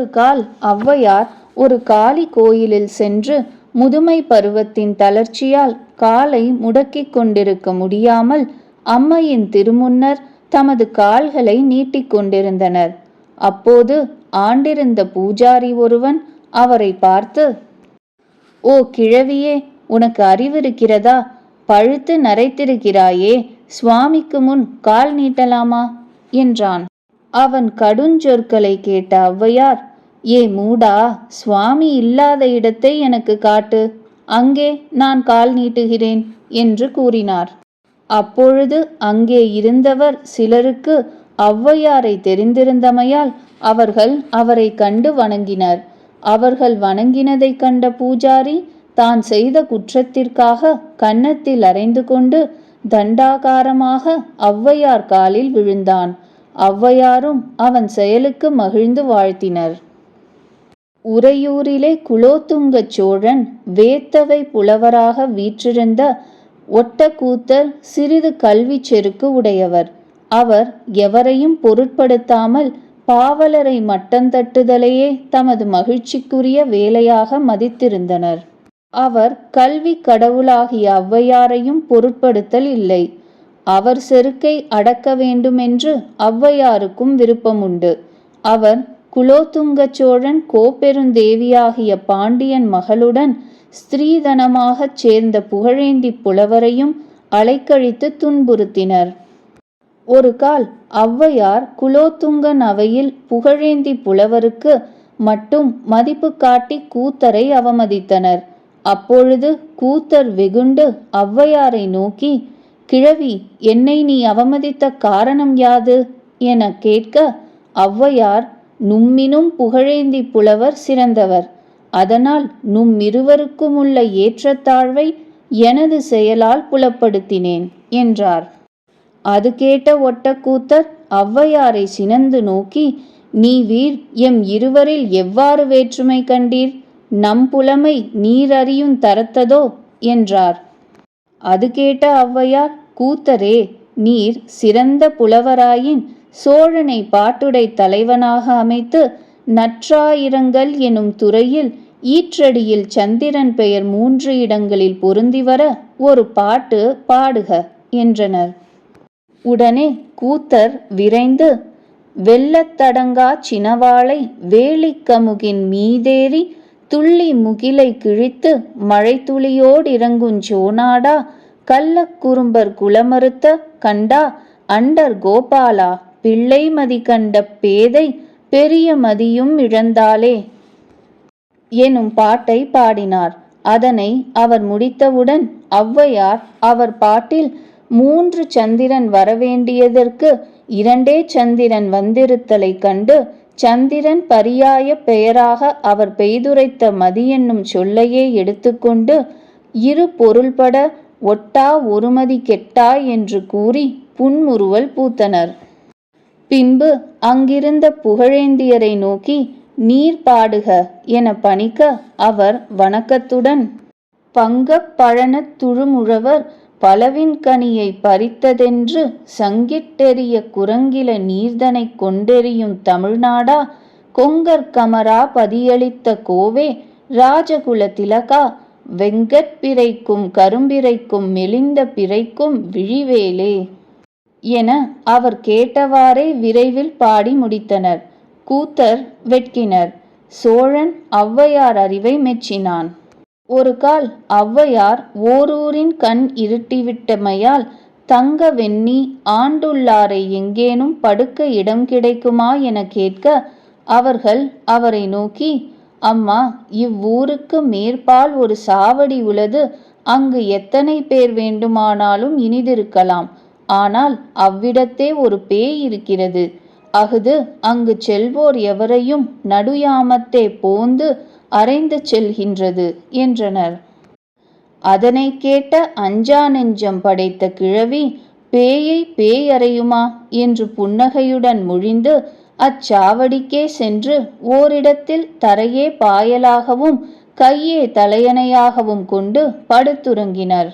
ஒரு கால் ஔவையார் ஒரு காளி கோயிலில் சென்று முதுமை பருவத்தின் தளர்ச்சியால் காலை முடக்கிக் கொண்டிருக்க முடியாமல் அம்மையின் திருமுன்னர் தமது கால்களை நீட்டிக் கொண்டிருந்தனர். அப்போது ஆண்டிருந்த பூஜாரி ஒருவன் அவரை பார்த்து ஓ கிழவியே உனக்கு அறிவிருக்கிறதா? பழுத்து நரைத்திருக்கிறாயே சுவாமிக்கு முன் கால் நீட்டலாமா? என்றான். அவன் கடுஞ்சொற்களை கேட்ட ஔவையார் ஏ மூடா சுவாமி இல்லாத இடத்தை எனக்கு காட்டு. அங்கே நான் கால் நீட்டுகிறேன் என்று கூறினார். அப்பொழுது அங்கே இருந்தவர் சிலருக்கு ஔவையாரை தெரிந்திருந்தமையால் அவர்கள் அவரை கண்டு வணங்கினர். அவர்கள் வணங்கினதைக் கண்ட பூஜாரி தான் செய்த குற்றத்திற்காக கன்னத்தில் அறைந்து கொண்டு தண்டாகாரமாக ஔவையார் காலில் விழுந்தான். ஔவையாரும் அவன் செயலுக்கு மகிழ்ந்து வாழ்த்தினர். உறையூரிலே குலோத்துங்கச் சோழன் வேத்தவை புலவராக வீற்றிருந்த ஒட்டக்கூத்தர் சிறிது கல்வி செருக்கு உடையவர். அவர் எவரையும் பொருட்படுத்தாமல் பாவலரை மட்டந்தட்டுதலையே தமது மகிழ்ச்சிக்குரிய வேலையாக மதித்திருந்தனர். அவர் கல்வி கடவுளாகிய ஔவையாரையும் பொருட்படுத்தல் இல்லை. அவர் செருக்கை அடக்க வேண்டுமென்று ஔவையாருக்கும் விருப்பமுண்டு. அவர் குலோத்துங்க சோழன் கோப்பெருந்தேவியாகிய பாண்டியன் மகளுடன் ஸ்திரீதனமாகச் சேர்ந்த புகழேந்தி புலவரையும் அலைக்கழித்து துன்புறுத்தினர். ஒரு கால் ஔவையார் குலோத்துங்கன் அவையில் புகழேந்தி புலவருக்கு மட்டும் மதிப்பு காட்டி கூத்தரை அவமதித்தனர். அப்பொழுது கூத்தர் வெகுண்டு ஔவையாரை நோக்கி கிழவி என்னை நீ அவமதித்த காரணம் யாது? என கேட்க ஔவையார் நும்மினும் புகழேந்தி புலவர் சிறந்தவர். அதனால் நும்மிருவருக்கும் உள்ள ஏற்றத்தாழ்வை எனது செயலால் புலப்படுத்தினேன் என்றார். அது கேட்ட ஒட்டக்கூத்தர் ஔவையாரை சினந்து நோக்கி நீ வீர் எம் இருவரில் எவ்வாறு வேற்றுமை கண்டீர்? நம் புலமை நீரறியும் தரத்ததோ? என்றார். அது கேட்ட ஔவையார் கூத்தரே நீர் சிறந்த புலவராயின் சோழனை பாட்டுடை தலைவனாக அமைத்து நற்றாயிரங்கள் எனும் துறையில் ஈற்றடியில் சந்திரன் பெயர் மூன்று இடங்களில் பொருந்தி வர ஒரு பாட்டு பாடுக என்றனர். உடனே கூத்தர் விரைந்து வெள்ளத்தடங்கா சினவாளை வேலிக்கமுகின் மீதேறி துள்ளி முகிலை கிழித்து மழைத்துளியோடிறங்குஞ் சோனாடா கள்ளக்குறும்பர் குலமறுத்த கண்டா அண்டர் கோபாலா பிள்ளை மதி கண்ட பேதை பெரிய மதியும் இழந்தாளே. எனும் பாட்டை பாடினார். அதனை அவர் முடித்தவுடன் ஔவையார் அவர் பாட்டில் மூன்று சந்திரன் வரவேண்டியதற்கு இரண்டே சந்திரன் வந்திருத்தலைக் கண்டு சந்திரன் பரியாய பெயராக அவர் பெய்துரைத்த மதி என்னும் சொல்லையே எடுத்துக்கொண்டு இரு பொருள்பட ஒட்டா ஒருமதி கெட்டா என்று கூறி புன்முறுவல் பூத்தனர். பின்பு அங்கிருந்த புகழேந்தியரை நோக்கி நீர் பாடுக என பணிக்க அவர் வணக்கத்துடன் பங்கப் பழனத் துழுமுழவர் பலவின் கனியை பறித்ததென்று சங்கிட்டெறிய குரங்கில நீர்தனைக் கொண்டெறியும் தமிழ்நாடா? கொங்கற்கமரா பதியளித்த கோவே ராஜகுல திலகா? வெங்கட்பிறைக்கும் கரும்பிறைக்கும் மெலிந்த பிறைக்கும் விழிவேலே. என அவர் கேட்டவாறே விரைவில் பாடி முடித்தனர். கூத்தர் வெட்கினர். சோழன் ஔவையார் அறிவை மெச்சினான். ஒரு கால் ஔவையார் ஓரூரின் கண் இருட்டிவிட்டமையால் தங்க வெண்ணி ஆண்டுள்ளாரை எங்கேனும் படுக்க இடம் கிடைக்குமா என கேட்க அவர்கள் அவரை நோக்கி அம்மா இவ்வூருக்கு மேற்பால் ஒரு சாவடி உளது அங்கு எத்தனை பேர் வேண்டுமானாலும் இனிதிருக்கலாம். ஆனால் அவ்விடத்தே ஒரு பேய் இருக்கிறது. அஃது அங்கு செல்வோர் எவரையும் நடுயாமத்தே போந்து அறைந்து செல்கின்றது என்றனர். அதனை கேட்ட அஞ்சா நெஞ்சம் படைத்த கிழவி பேயை பேயறையுமா என்று புன்னகையுடன் முழிந்து அச்சாவடிக்கே சென்று ஓரிடத்தில் தரையே பாயலாகவும் கையே தலையணையாகவும் கொண்டு படுத்துறங்கினர்.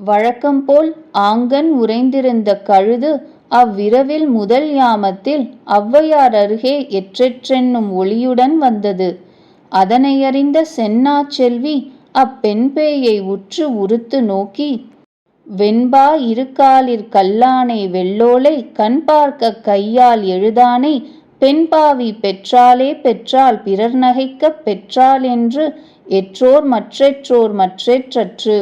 வழக்கம்போல் ஆங்கன் உறைந்திருந்த கழுது அவ்விரவில் முதல் யாமத்தில் ஔவையார் அருகே எற்றெற்றென்னும் ஒளியுடன் வந்தது. அதனையறிந்த சென்னா செல்வி அப்பெண் பேயை உற்று உறுத்து நோக்கி வெண்பா இருக்காலிற் கல்லானை வெள்ளோலை கண் பார்க்க கையால் எழுதானை பெண்பாவி பெற்றாலே பெற்றால் பிறர் நகைக்கப் பெற்றாள் என்று எற்றோர் மற்றெற்றோர் மற்றெற்றற்று.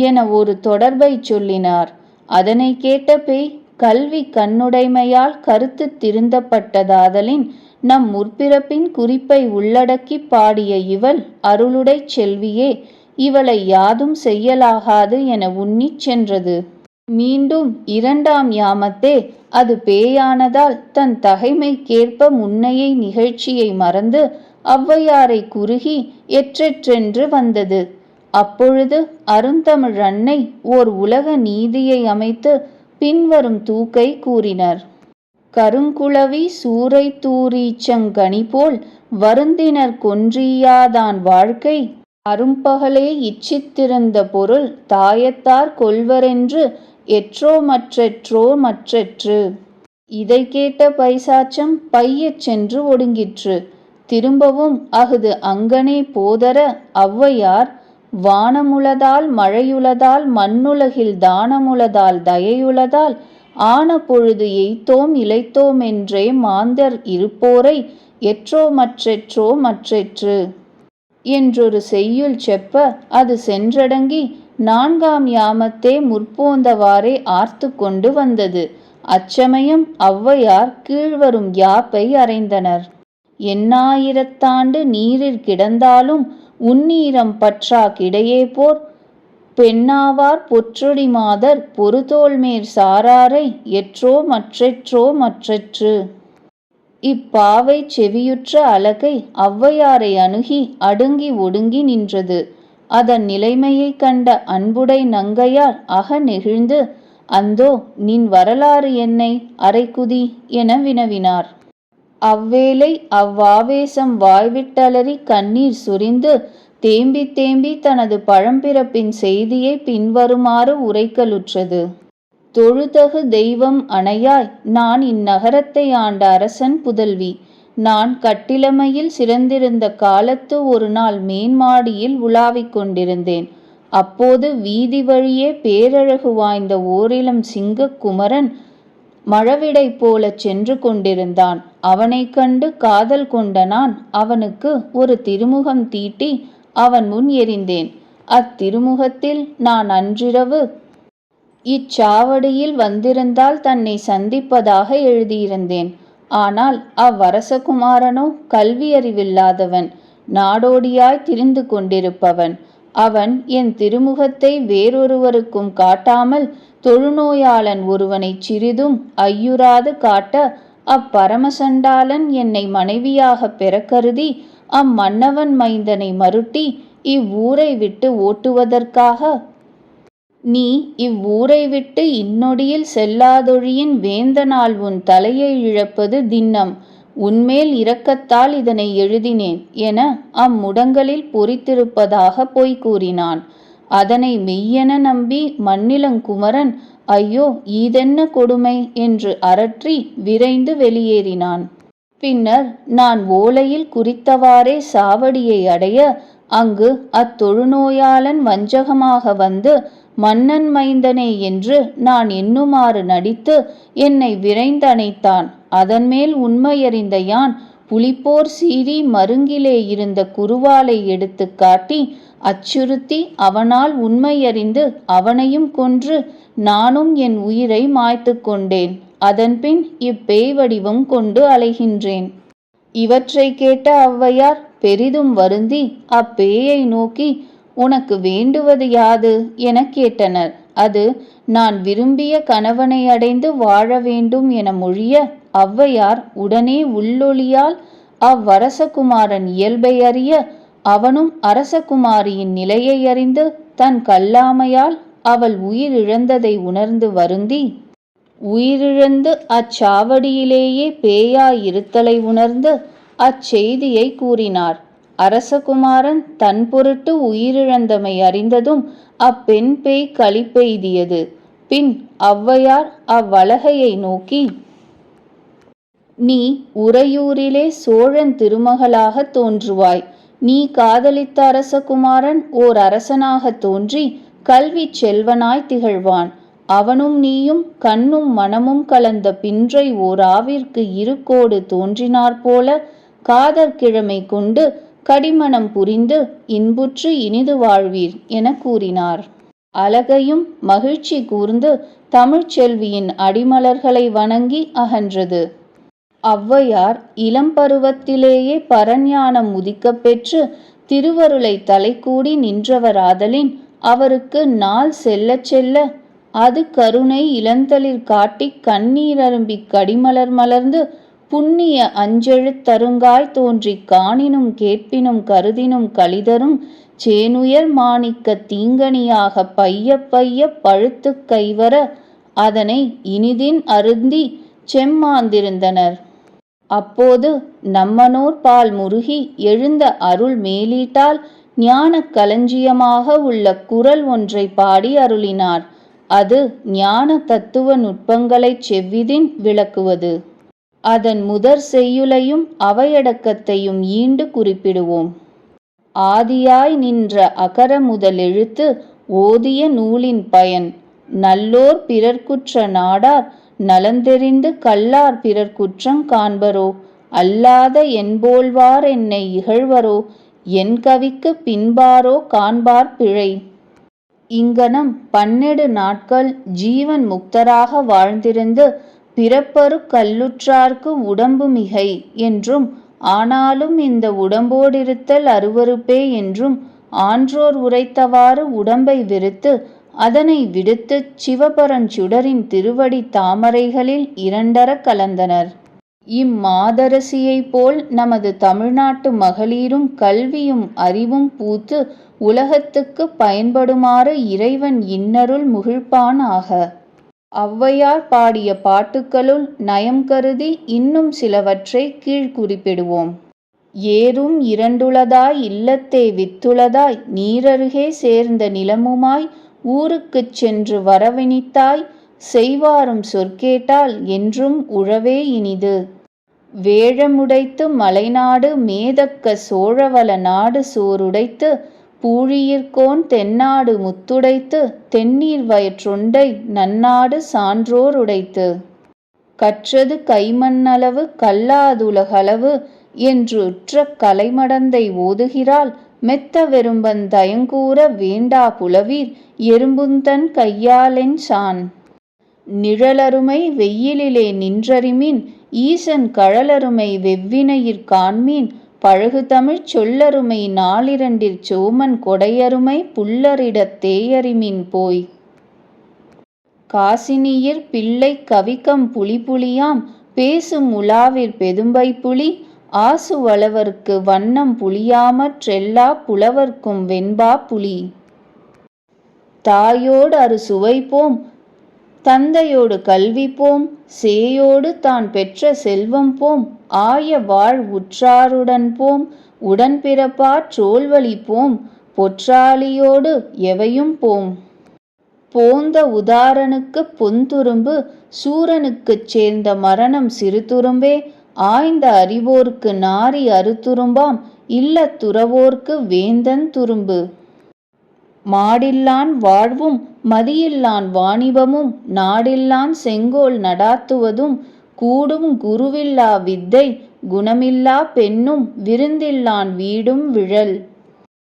என ஒரு தொடர்பைச் சொல்லினார். அதனை கேட்ட பேய் கல்வி கண்ணுடைமையால் கருத்து திருந்தப்பட்டதாதலின் நம் முற்பிறப்பின் குறிப்பை உள்ளடக்கிப் பாடிய இவள் அருளுடை செல்வியே இவளை யாதும் செய்யலாகாது என உன்னிச் சென்றது. மீண்டும் இரண்டாம் யாமத்தே அது பேயானதால் தன் தகைமைக்கேற்ப முன்னையை நிகழ்ச்சியை மறந்து ஔவையாரை குறுகி எற்றெற்றென்று வந்தது. அப்பொழுது அருந்தமிழ் அன்னை ஓர் உலக நீதியை அமைத்து பின்வரும் தூக்கை கூறினர். கருங்குளவி சூறை தூரீச்சங்கனி போல் வருந்தினர் கொன்றியாதான் வாழ்க்கை. அரும்பகலே இச்சித்திருந்த பொருள் தாயத்தார் கொள்வரென்று எற்றோ மற்றெற்றோ மற்றெற்று. இதை கேட்ட பைசாச்சம் பையச் சென்று ஒடுங்கிற்று. திரும்பவும் அஃது அங்கனே போதர ஔவையார் வானமுளதால் மழையுளதால் மண்ணுலகில் தானமுளதால் தயையுளதால் ஆன பொழுது எய்த்தோம் இளைத்தோமென்றே மாந்தர் இருப்போரை எற்றோ மற்றெற்றோ மற்றெற்று. என்றொரு செய்யுள் செப்ப அது சென்றடங்கி நான்காம் யாமத்தே முற்போந்தவாறே ஆர்த்து கொண்டு வந்தது. அச்சமயம் ஔவையார் கீழ்வரும் யாப்பை அறைந்தனர். எண்ணாயிரத்தாண்டு நீரில் கிடந்தாலும் உன்னீரம் பற்றா கிடையே போர். பெண்ணாவார் பொற்றொடி மாதர் பொறுதோள்மேற் சாராரை எற்றோ மற்றெற்றோ மற்றெற்று. இப்பாவை செவியுற்ற அலகை ஔவையாரை அணுகி அடுங்கி ஒடுங்கி நின்றது. அதன் நிலைமையைக் கண்ட அன்புடை நங்கையார் அக நெகிழ்ந்து அந்தோ நின் வரலாறு என்னை அரைக்குதி என வினவினார். அவ்வேளை அவ்வாவேசம் வாய்விட்டலறி கண்ணீர் சுரிந்து தேம்பி தேம்பி தனது பழம்பிறப்பின் செய்தியை பின்வருமாறு உரைக்கலுற்றது. தொழுதகு தெய்வம் அணையாய் நான் இந்நகரத்தை ஆண்ட அரசன் புதல்வி. நான் கட்டிலமையில் சிறந்திருந்த காலத்து ஒரு நாள் மேன்மாடியில் உலாவிக் கொண்டிருந்தேன். அப்போது வீதி வழியே பேரழகு வாய்ந்த ஓரிளம் சிங்கக் குமரன் மழவிடை போல சென்று கொண்டிருந்தான். அவனை கண்டு காதல் கொண்ட நான் அவனுக்கு ஒரு திருமுகம் தீட்டி அவன் முன் எறிந்தேன். அத்திருமுகத்தில் நான் அன்றிரவு இச்சாவடியில் வந்திருந்தால் தன்னை சந்திப்பதாக எழுதியிருந்தேன். ஆனால் அவ்வரசகுமாரனோ கல்வியறிவில்லாதவன் நாடோடியாய் திரிந்து கொண்டிருப்பவன். அவன் என் திருமுகத்தை வேறொருவருக்கும் காட்டாமல் தொழுநோயாளன் ஒருவனைச் சிறிதும் ஐயுறாது காட்ட அப்பரமசண்டாளன் என்னை மனைவியாகப் பெறக்கருதி அம்மன்னவன் மைந்தனை மருட்டி இவ்வூரை விட்டு ஓட்டுவதற்காக. நீ இவ்வூரை விட்டு இன்னொடியில் செல்லாதொழியின் வேந்தனால் உன் தலையை இழப்பது திண்ணம். உன்மேல் இரக்கத்தால் இதனை எழுதினேன் என அம்முடங்களில் பொறித்திருப்பதாக பொய் கூறினான் அதனை மெய்யென நம்பி மண்ணிலங்குமரன் ஐயோ ஈதென்ன கொடுமை என்று அரற்றி விரைந்து வெளியேறினான். பின்னர் நான் ஓலையில் குறித்தவாறே சாவடியை அடைய அங்கு அத்தொழுநோயாளன் வஞ்சகமாக வந்து மன்னன் மைந்தனே என்று நான் எண்ணுமாறு நடித்து என்னை விரைந்தணைத்தான். அதன்மேல் உண்மையறிந்த யான் புலிப்போர் சீறி மருங்கிலே இருந்த குருவாலை எடுத்து காட்டி அச்சுறுத்தி அவனால் உண்மையறிந்து அவனையும் கொன்று நானும் என் உயிரை மாய்த்து கொண்டேன். அதன்பின் இப்பேய் வடிவம் கொண்டு அலைகின்றேன். இவற்றை கேட்ட ஔவையார் பெரிதும் வருந்தி அப்பேயை நோக்கி உனக்கு வேண்டுவது யாது? எனக் கேட்டனர். அது நான் விரும்பிய கணவனை அடைந்து வாழ வேண்டும் என மொழிய ஔவையார் உடனே உள்ளொளியால் அவ்வரசகுமாரன் இயல்பை அறிய அவனும் அரசகுமாரியின் நிலையை அறிந்து தன் கல்லாமையால் அவள் உயிரிழந்ததை உணர்ந்து வருந்தி உயிரிழந்து அச்சாவடியிலேயே பேயாயிருத்தலை உணர்ந்து அச்செய்தியை கூறினார். அரசகுமாரன் தன் பொருட்டு உயிரிழந்தமை அறிந்ததும் அப்பெண் பேய் களிப்பெய்தியது. பின் ஔவையார் அவ்வளகையை நோக்கி நீ உறையூரிலே சோழன் திருமகளாகத் தோன்றுவாய். நீ காதலித்த அரசகுமாரன் ஓர் அரசனாகத் தோன்றி கல்வி செல்வனாய் திகழ்வான். அவனும் நீயும் கண்ணும் மனமும் கலந்த பின்றை ஓர் ஆவிற்கு இருக்கோடு தோன்றினாற்போல காதற்கிழமை கொண்டு கடிமணம் புரிந்து இன்புற்று இனிது வாழ்வீர் என கூறினார். அழகையும் மகிழ்ச்சி கூர்ந்து தமிழ்ச்செல்வியின் அடிமலர்களை வணங்கி அகன்றது. ஔவையார் இளம்பருவத்திலேயே பரஞானம் உதிக்கப் பெற்று திருவருளை தலைக்கூடி நின்றவராதலின் அவருக்கு நாள் செல்ல செல்ல அது கருணை இளந்தளிர் காட்டிக் கண்ணீரரும்பிக் கடிமலர் மலர்ந்து புண்ணிய அஞ்செழுத்தருங்காய் தோன்றிக் காணினும் கேட்பினும் கருதினும் கழிதரும் சேனுயர் மாணிக்கத் தீங்கணியாக பைய பைய பழுத்துக் கைவர அதனை இனிதின் அருந்தி செம்மாந்திருந்தனர். அப்போது நம்மனோர் பால் முருகி எழுந்த அருள் மேலீட்டால் ஞான களஞ்சியமாக உள்ள குரல் ஒன்றை பாடி அருளினார். அது ஞான தத்துவ நுட்பங்களைச் செவ்விதின் விளக்குவது. அதன் முதற் செய்யுளையும் அவையடக்கத்தையும் ஈண்டு குறிப்பிடுவோம். ஆதியாய் நின்ற அகர முதலெழுத்து ஓதிய நூலின் பயன். நல்லோர் பிறர்க்குற்ற நாடார் நலந்தெறிந்து கல்லார் பிறர்க்குற்றங் காண்பரோ? அல்லாத என்போல்வார் என்னை இகழ்வரோ? என் கவிக்கு பின்பாரோ காண்பார் பிழை. இங்கனம் பன்னெடு நாட்கள் ஜீவன் முக்தராக வாழ்ந்திருந்து பிறப்பரு கல்லுற்றார்க்கு உடம்பு மிகை என்றும் ஆனாலும் இந்த உடம்போடிருத்தல் அருவருப்பே என்றும் ஆன்றோர் உரைத்தவாறு உடம்பை வெறுத்து அதனை விடுத்துச் சிவபரஞ்சுடரின் திருவடி தாமரைகளில் இரண்டற கலந்தனர் இம்மாதரசியைப் போல் நமது தமிழ்நாட்டு மகளிரும் கல்வியும் அறிவும் பூத்து உலகத்துக்குப் பயன்படுமாறு இறைவன் இன்னருள் முகிழ்ப்பான் ஆக. ஔவையார் பாடிய பாட்டுக்களுள் நயம் கருதி இன்னும் சிலவற்றை கீழ் குறிப்பிடுவோம். ஏரும் இரண்டுளதாய் இல்லத்தே வித்துளதாய் நீரருகே சேர்ந்த நிலமுமாய் ஊருக்குச் சென்று வரவினித்தாய் செய்வாரும் சொற்கேட்டால் என்றும் உழவே இனிது. வேழமுடைத்து மலைநாடு மேதக்க சோழவள நாடு சோறுடைத்து பூழியிற்கோன் தென்னாடு முத்துடைத்து தென்னீர் வயற்றுண்டை நன்னாடு சான்றோர் உடைத்து. கற்றது கைமண்ணளவு கல்லாதுலகளவு என்று உற்ற கலைமடந்தை ஓதுகிறாள் மெத்த வெறும்பன் தயங்கூற வேண்டா புலவீர் எறும்புந்தன் கையாலென் சான் நிழலருமை வெயிலிலே நின்றறிமின் ஈசன் கழலருமை வெவ்வினையிற் காண்மின் பழகுதமிழ்ச் சொல்லருமை நாளிரண்டிற் சோமன் கொடையருமை புல்லரிடத் தேயறிமின் போய். காசினியிற் பிள்ளைக் கவிக்கம் புலிபுலியாம் பேசும் உலாவிற் பெதும்பைப்புலி ஆசு வளவர்க்கு வண்ணம் புலியாமற் றெல்லாப் புலவர்க்கும் வெண்பா புலி. தாயோடு அறு போம் தந்தையோடு கல்வி போம் சேயோடு தான் பெற்ற செல்வம் போம் ஆய வாழ் உற்றாருடன் போம் உடன்பிறப்பாற் சோல்வழி போம் பொற்றாலியோடு எவையும் போம். போந்த உதாரனுக்குப் பொன்துரும்பு சூரனுக்குச் சேர்ந்த மரணம் சிறுதுரும்பே ஆய்ந்த அறிவோர்க்கு நாரி அறுத்துரும்பாம் இல்லத் துறவோர்க்கு வேந்தன் துரும்பு. மாடில்லான் வாழ்வும் மதியில்லான் வாணிபமும் நாடில்லான் செங்கோல் நடாத்துவதும் கூடும் குருவில்லா வித்தை குணமில்லா பெண்ணும் விருந்தில்லான் வீடும் விழல்